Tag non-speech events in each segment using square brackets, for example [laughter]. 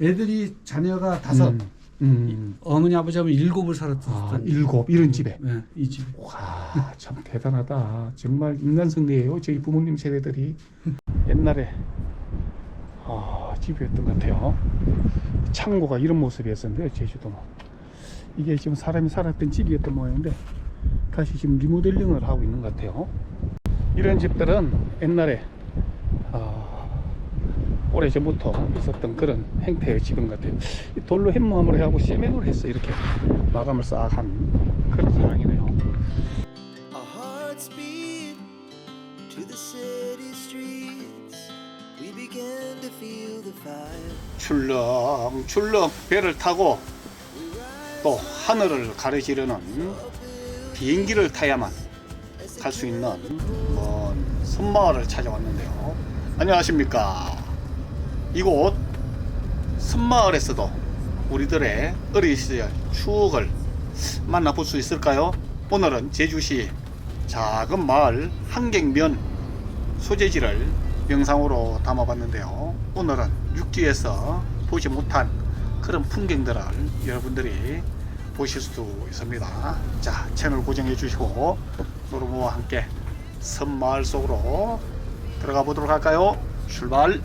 애들이 자녀가 다섯, 음, 음. 어머니 아버지 하면 일곱을 살았던 아, 일곱 이런 집에. 네, 이 집. 와, 참 대단하다. 정말 인간성리예요. 저희 부모님 세대들이 옛날에 아, 집이었던 것 같아요. 창고가 이런 모습이었었는데 제주도는 이게 지금 사람이 살았던 집이었던 모양인데 다시 지금 리모델링을 하고 있는 것 같아요. 이런 집들은 옛날에 아, 오래전부터 있었던 그런 행태의 것 같아요. 이 돌로 햇무함을 해하고 세면으로 했어 이렇게 마감을 싹 한 그런 상황이네요. 출렁출렁 배를 타고 또 하늘을 가르지르는 비행기를 타야만 갈 수 있는 먼 섬마을을 찾아왔는데요. 안녕하십니까. 이곳 섬마을에 서도 우리들의 어린 시절 추억을 만나볼 수 있을까요? 오늘은 제주시 작은 마을 한갱면 소재지를 영상으로 담아봤는데요. 오늘은 육지에서 보지 못한 그런 풍경들을 여러분들이 보실 수 있습니다. 자, 채널 고정해 주시고 노르모와 함께 섬마을 속으로 들어가 보도록 할까요? 출발!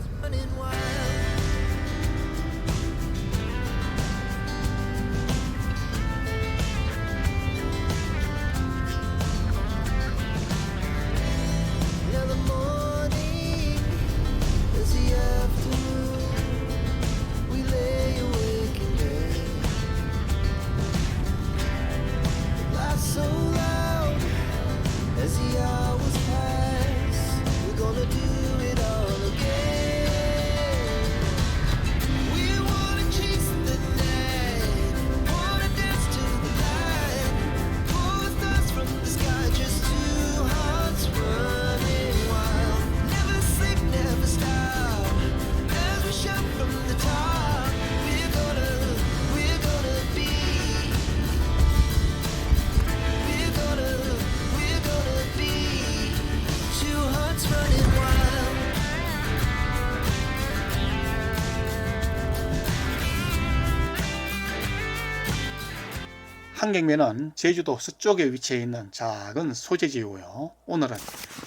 한갱면은 제주도 서쪽에 위치해 있는 작은 소재지이고요. 오늘은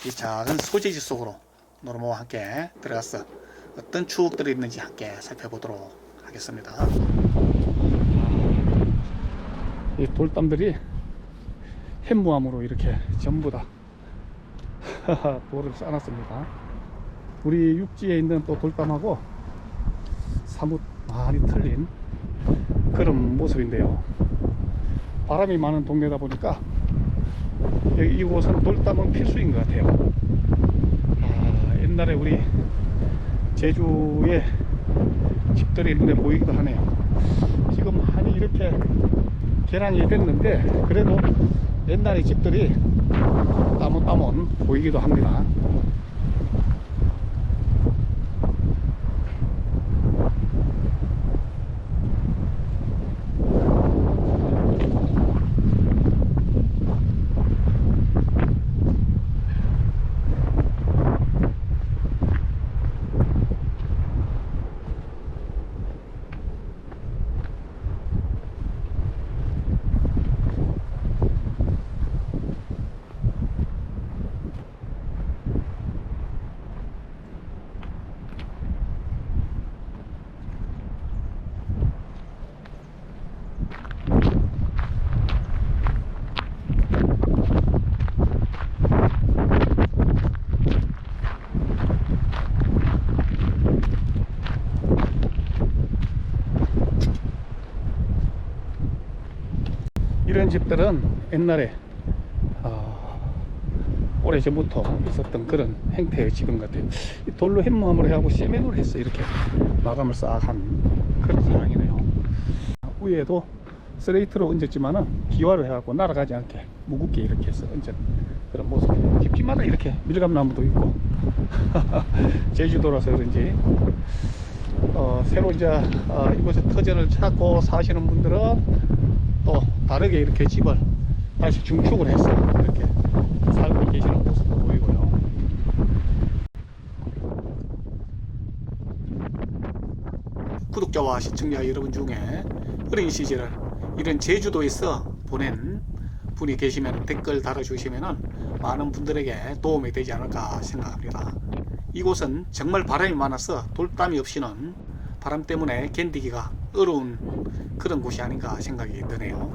이 작은 소재지 속으로 노르모와 함께 들어가서 어떤 추억들이 있는지 함께 살펴보도록 하겠습니다. 이 돌담들이 햇무암으로 이렇게 전부 다 [laughs] 돌을 쌓아놨습니다. 우리 육지에 있는 또 돌담하고 사뭇 많이 틀린 그런 모습인데요. 바람이 많은 동네다 보니까 여기 이곳은 돌담은 필수인 것 같아요. 아, 옛날에 우리 제주에 집들이 있는데 보이기도 하네요. 지금 한이 이렇게 개량이 됐는데 그래도 옛날의 집들이 따문따문 보이기도 합니다. 집들은 옛날에 어, 오래전부터 있었던 그런 행태의 집인 것 같아요. 이 돌로 햇무함을 해하고 세면으로 했어 이렇게 마감을 싹 한 그런 상황이네요. 위에도 스레이트로 얹었지만은 기와를 해갖고 날아가지 않게 무겁게 이렇게 해서 얹은 그런 모습. 집집마다 이렇게 밀감나무도 있고 [laughs] 제주도라서 그런지 어, 새로 이제 어, 이곳에 터전을 찾고 사시는 분들은 또 다르게 이렇게 집을 다시 중축을 해서 이렇게 살고 계시는 모습도 보이고요. 구독자와 시청자 여러분 중에 어린 시절 이런 제주도에서 보낸 분이 계시면 댓글 달아주시면 많은 분들에게 도움이 되지 않을까 생각합니다. 이곳은 정말 바람이 많아서 돌담이 없이는 바람 때문에 견디기가 어려운 그런 곳이 아닌가 생각이 드네요.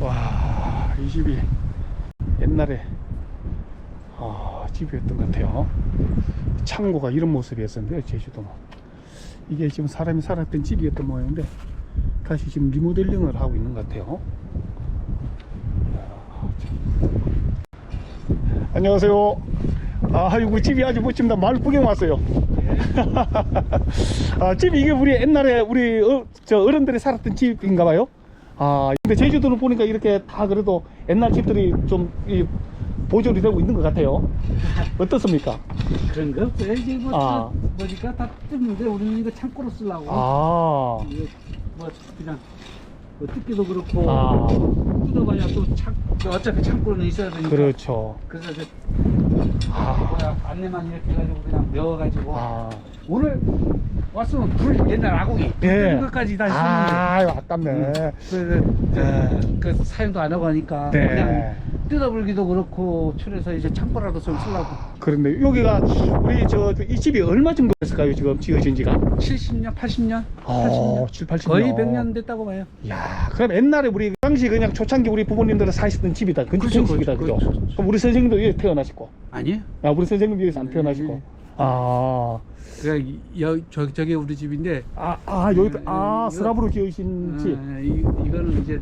와, 이 집이 옛날에 아, 창고가 이런 모습이었었는데요, 제주도는. 이게 지금 사람이 살았던 집이었던 모양인데 다시 지금 리모델링을 하고 있는 것 같아요. 안녕하세요. 아, 이거 집이 아주 멋집니다. 마을 구경 왔어요. [laughs] 아, 집이 이게 우리 옛날에 우리 어, 저 어른들이 살았던 집인가 봐요. 아, 근데 제주도는 보니까 이렇게 다 그래도 옛날 집들이 좀 이, 보존이 되고 있는 것 같아요. [laughs] 어떻습니까? 그런 거 없어요. 이제 뭐 아. 다 보니까 다 뜯는데 우리는 이거 창고로 쓰려고. 아, 이거 뭐 그냥 뭐 뜯기도 그렇고 아. 뜯어봐야 또 창, 어차피 창고는 있어야 되니까. 그렇죠. 그래서 이제 아, 뭐야 안내만 이렇게 해가지고 그냥 메워가지고 아, 오늘 왔으면 불 옛날 아궁이 불 예. 것까지 다 아, 아깝네. 그, 네. 그, 그 사용도 안 하고 하니까 네. 그냥 뜯어불기도 그렇고 출해서 이제 창고라도 좀 쓰려고 그런데 여기가 우리 저 이 집이 얼마 정도 됐을까요? 지금 지어진 지가? 70년 80년 어, 80년 7, 80년. 거의 100년 됐다고 봐요 야, 그럼 옛날에 우리 당시 그냥 초창기 우리 부모님들은 사시던 집이다. 그렇죠, 건축식이다, 그렇죠, 그죠? 그렇죠. 그럼 우리 선생님도 여기 태어나시고, 아니에요 아, 우리 선생님도 여기서 안 네, 태어나시고, 네. 아, 그러니까 이- 여, 저, 저게 우리 집인데 아, 아, 여기, 아, 이거- 스랍으로 지으신 집. 아, 이, 이거는 이제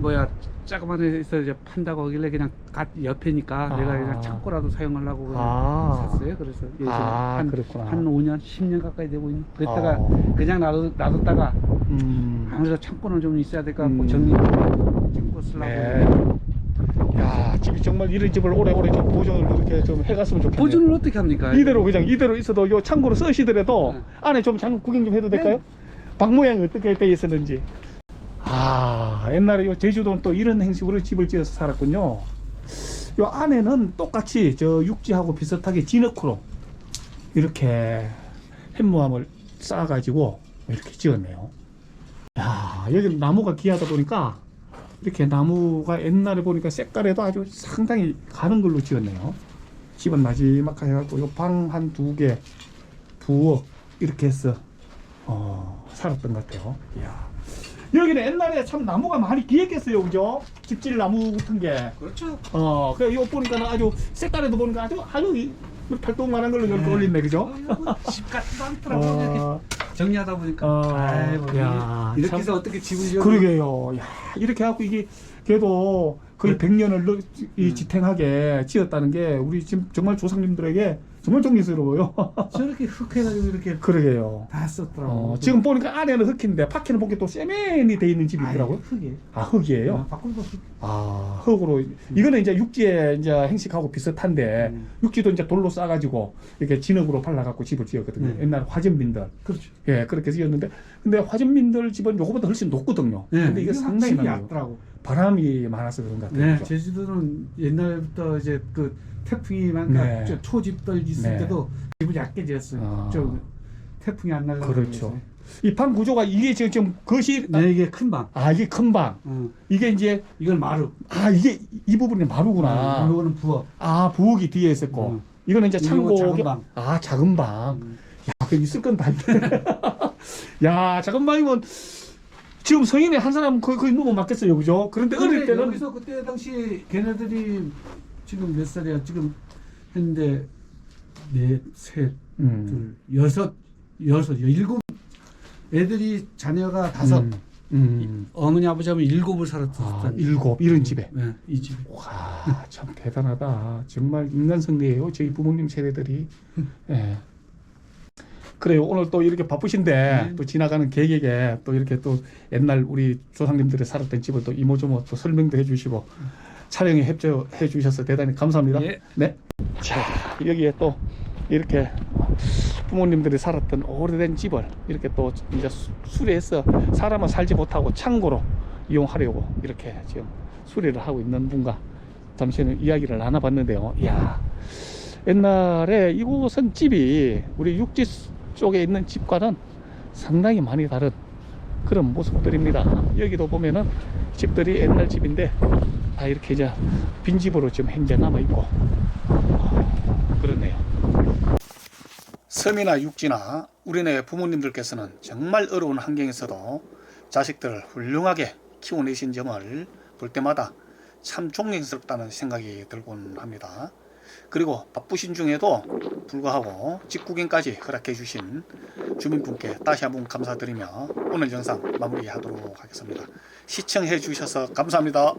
뭐야 조그만 데서 이제 판다고 하길래 그냥 갓 옆에니까 아. 내가 그냥 창고라도 사용하려고 그냥 아. 샀어요 그래서 예전에 아, 한, 그랬구나. 한 5년 10년 가까이 되고 있는 그랬다가 아. 그냥 놔두, 놔뒀다가 음. 아무래도 창고는 좀 있어야 될까 음. 정리하고 창고 쓰려고 네. 야, 집이 정말 이런 집을 오래오래 좀 보존을 이렇게 좀 해갔으면 좋겠네요. 보존을 어떻게 합니까? 이대로 그냥 이대로 있어도 요 창고로 쓰시더라도 네. 안에 좀 잠깐 구경 좀 해도 될까요? 네. 방 모양이 어떻게 돼 있었는지. 아 옛날에 요 제주도는 또 이런 행식으로 집을 지어서 살았군요. 요 안에는 똑같이 저 육지하고 비슷하게 진흙으로 이렇게 햇무암을 쌓아가지고 이렇게 지었네요. 야 여기 나무가 귀하다 보니까 이렇게 나무가 옛날에 보니까 색깔에도 아주 상당히 가는 걸로 지었네요. 집은 마지막 해갖고 요방한 두 개, 부엌 이렇게 해서 어, 살았던 것 같아요. 이야. 여기는 옛날에 참 나무가 많이 귀했겠어요, 그죠? 집질 나무 같은 게. 그렇죠. 어, 그래 이거 보니까는 아주 색깔에도 보니까 아주 아주 이 팔동만한 걸로 이렇게 올렸네, 그죠? 집 같지도 않더라고 이렇게 [laughs] 어, 정리하다 보니까 어, 아이고 야, 이렇게 참. 해서 어떻게 집을 지어 그러게요. 야, 이렇게 하고 이게 그래도 거의 그- 100년을 이 음. 지탱하게 지었다는 게 우리 지금 정말 조상님들에게 정말 존경스러워요. [laughs] 저렇게 흑해가지고 이렇게 그러게요. 다 썼더라고 어, 지금 보니까 안에는 흙인데 밖에는 보니까 또 세면이 돼 있는 집이 있더라고요. 흑이 아 흙이에요. 아, 바꾸도 흑아 흙으로 이거는 이제 육지에 이제 행식하고 비슷한데 음. 육지도 이제 돌로 싸가지고 이렇게 진흙으로 발라갖고 집을 지었거든요. 네. 옛날 화전민들 그렇죠 예 그렇게 지었는데 근데 화전민들 집은 요거보다 훨씬 높거든요. 근데 이게 상당히. 얕더라고 바람이 많아서 그런 것 같아요. 네 그죠? 제주도는 옛날부터 이제 그 태풍이 많 네. 네. 초집들 있을 네. 때도 집을 얕게 지었어요 아. 좀 태풍이 안 날라고 그렇죠. 이 방 구조가 이게 지금 좀 거실 네 이게 큰 방 아 이게 큰 방. 어. 이게 이제 이건 마루 아 이게 이 부분이 마루구나. 이거는 부엌 아 부엌이 뒤에 있었고 음. 이거는 이제 이거 창고 작은 방. 아 작은 방. 음. 야, 그 있을 건다 있네. 야, 작은 방이면 지금 성인의 한 사람 거의 거의 누구 맞겠어요, 그죠? 그런데 어릴 때는 여기서 그때 당시 걔네들이 지금 몇 살이야 지금 했는데 넷 셋 음, 둘, 여섯, 여섯, 일곱 애들이 자녀가 다섯, 음, 음. 어머니 아버지 하면 일곱을 아, 살았던 일곱 이런 집에. 네, 이 집에. 와, 참 대단하다. 정말 인간 승리예요. 저희 부모님 세대들이. [laughs] 예. 그래요. 오늘 또 이렇게 바쁘신데 네. 또 지나가는 계획에 또 이렇게 또 옛날 우리 조상님들이 살았던 집을 또 이모저모 또 설명도 해주시고 촬영에 협조해 주셔서 대단히 감사합니다. 예. 네. 자 여기에 또 이렇게 부모님들이 살았던 오래된 집을 이렇게 또 이제 수- 수리해서 사람은 살지 못하고 창고로 이용하려고 이렇게 지금 수리를 하고 있는 분과 잠시 는 이야기를 나눠봤는데요. 이야 옛날에 이곳은 집이 우리 육지 쪽에 있는 집과는 상당히 많이 다른 그런 모습들입니다. 여기도 보면은 집들이 옛날 집인데 다 이렇게 이제 빈집으로 지금 현재 남아 있고 그러네요. 섬이나 육지나 우리네 부모님들께서는 정말 어려운 환경에서도 자식들을 훌륭하게 키워내신 점을 볼 때마다 참 존경스럽다는 생각이 들곤 합니다. 그리고 바쁘신 중에도 불구하고 직구경까지 허락해 주신 주민분께 다시 한번 감사드리며 오늘 영상 마무리하도록 하겠습니다. 시청해 주셔서 감사합니다.